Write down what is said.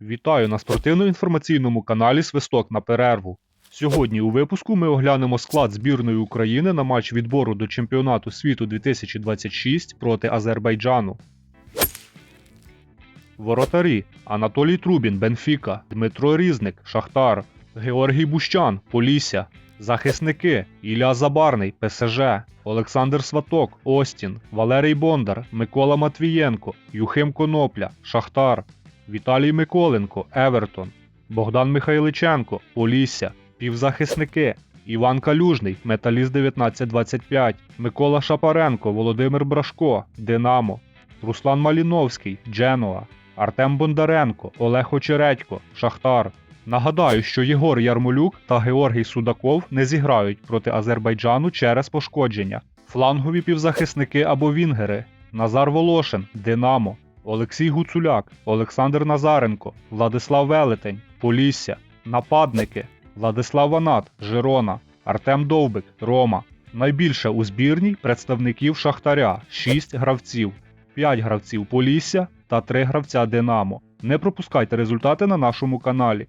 Вітаю на спортивно-інформаційному каналі Свисток на перерву. Сьогодні у випуску ми оглянемо склад збірної України на матч відбору до чемпіонату світу 2026 проти Азербайджану. Воротарі Анатолій Трубін, Бенфіка, Дмитро Різник, Шахтар, Георгій Бущан, Полісся, захисники Ілля Забарний, ПСЖ, Олександр Сваток, Остін, Валерій Бондар, Микола Матвієнко, Юхим Конопля, Шахтар, Віталій Миколенко, Евертон, Богдан Михайличенко, Полісся, півзахисники Іван Калюжний, Металіст 1925, Микола Шапаренко, Володимир Брашко, Динамо, Руслан Маліновський, Дженуа, Артем Бондаренко, Олег Очередько, Шахтар. Нагадаю, що Єгор Ярмолюк та Георгій Судаков не зіграють проти Азербайджану через пошкодження. Флангові півзахисники або вінгери Назар Волошин, Динамо, Олексій Гуцуляк, Олександр Назаренко, Владислав Велетень, Полісся, нападники Владислав Ванат, Жирона, Артем Довбик, Рома. Найбільше у збірній представників Шахтаря 6 гравців, 5 гравців Полісся та 3 гравця Динамо. Не пропускайте результати на нашому каналі.